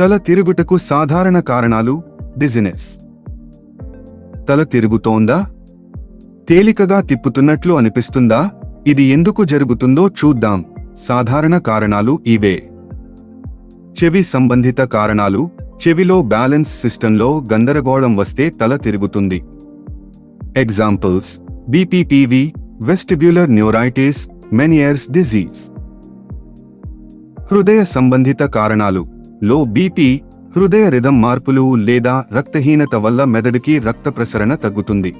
తల తిరుగుటకు సాధారణ కారణాలు డిజినెస్. తల తిరుగుతోందా? తేలికగా తిప్పుతున్నట్లు అనిపిస్తుందా? ఇది ఎందుకు జరుగుతుందో చూద్దాం. సాధారణ కారణాలు ఇవే. చెవి సంబంధిత కారణాలు. చెవిలో బ్యాలెన్స్ సిస్టంలో గందరగోళం వస్తే తల తిరుగుతుంది. Examples BPPV vestibular neuritis Meniere's disease హృదయ సంబంధిత కారణాలు. లో బీపీ హృదయ రిధం మార్పులు లేదా రక్తహీనత వల్ల మెదడుకి రక్త ప్రసరణ తగ్గుతుంది.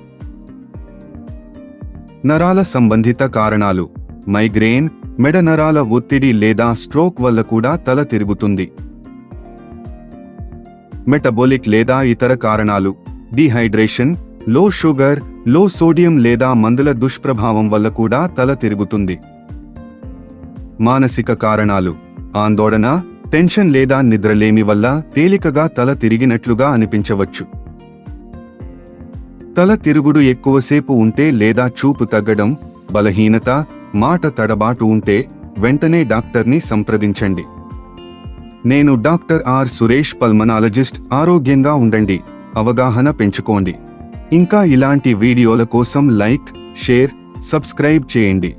నరాల సంబంధిత కారణాలు మైగ్రేన్ మెడ నరాల ఒత్తిడి లేదా స్ట్రోక్ వల్ల కూడా తల తిరుగుతుంది. మెటబోలిక్ లేదా ఇతర కారణాలు డిహైడ్రేషన్లో షుగర్లో సోడియం లేదా మందుల దుష్ప్రభావం వల్ల కూడా తల తిరుగుతుంది. మానసిక కారణాలు ఆందోళన టెన్షన్ లేదా నిద్రలేమి వల్ల తేలికగా తల తిరిగినట్లుగా అనిపించవచ్చు. తల తిరుగుడు ఎక్కువసేపు ఉంటే లేదా చూపు తగ్గడం బలహీనత మాట తడబాటు ఉంటే వెంటనే డాక్టర్ని సంప్రదించండి. నేను డాక్టర్ ఆర్ సురేష్ పల్మనాలజిస్ట్ ఆరోగ్యంగా ఉండండి అవగాహన పెంచుకోండి. ఇంకా ఇలాంటి వీడియోల కోసం లైక్ షేర్ సబ్స్క్రైబ్ చేయండి.